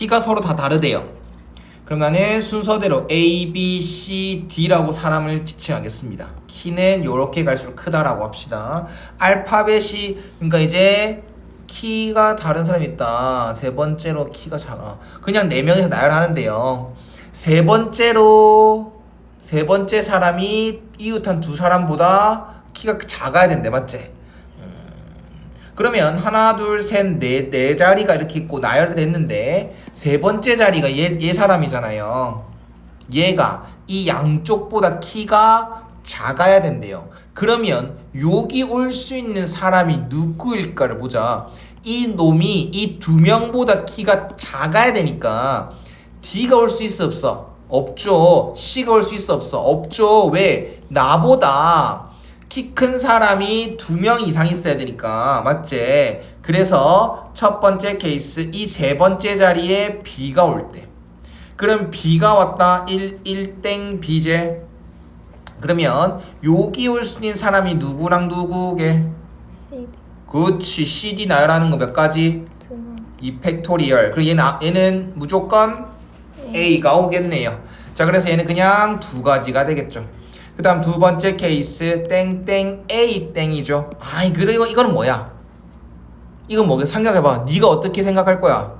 키가 서로 다 다르대요. 그럼 나는 순서대로 A, B, C, D라고 사람을 지칭하겠습니다. 키는 요렇게 갈수록 크다라고 합시다. 알파벳이 그러니까 이제 키가 다른 사람이 있다. 세 번째로 키가 작아. 그냥 네 명이서 나열하는데요. 세 번째로 세 번째 사람이 이웃한 두 사람보다 키가 작아야 된대, 맞지? 그러면 하나 둘 셋 넷 네 자리가 이렇게 있고 나열이 됐는데 세 번째 자리가 얘, 얘 사람이잖아요. 얘가 이 양쪽보다 키가 작아야 된대요. 그러면 여기 올 수 있는 사람이 누구일까를 보자. 이 놈이 이 두 명보다 키가 작아야 되니까 D가 올 수 있어 없어? 없죠. C가 올 수 있어 없어? 없죠. 왜? 나보다 키 큰 사람이 두 명 이상 있어야 되니까 맞지? 그래서 첫 번째 케이스 이 세 번째 자리에 B가 올 때. 그럼 B가 왔다 1 1땡 B제. 그러면 여기 올 수 있는 사람이 누구랑 누구게? C 그치 CD 나열하는 거 몇 가지? 이 팩토리얼. 그리고 얘는, 아- 얘는 무조건 A가 오겠네요. 자, 그래서 얘는 그냥 두 가지가 되겠죠. 그 다음 두 번째 케이스, 땡땡 A 땡이죠. 아이, 그래, 이거, 이거는 뭐야? 이건 뭐게? 생각해봐. 네가 어떻게 생각할 거야?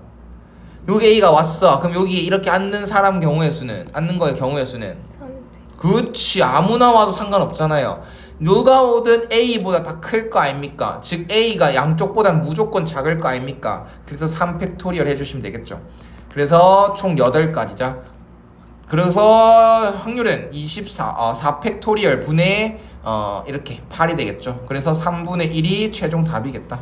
여기 A가 왔어. 그럼 여기에 이렇게 앉는 사람 경우의 수는, 앉는 거의 경우의 수는? 3팩 그치 아무나 와도 상관없잖아요 누가 오든 A보다 다 클 거 아닙니까 즉 A가 양쪽보단 무조건 작을 거 아닙니까 그래서 3팩토리얼 해주시면 되겠죠 그래서 총 8가지자 그래서 확률은 24 어, 4팩토리얼 분의 어, 이렇게 8이 되겠죠. 그래서 3분의 1이 최종 답이겠다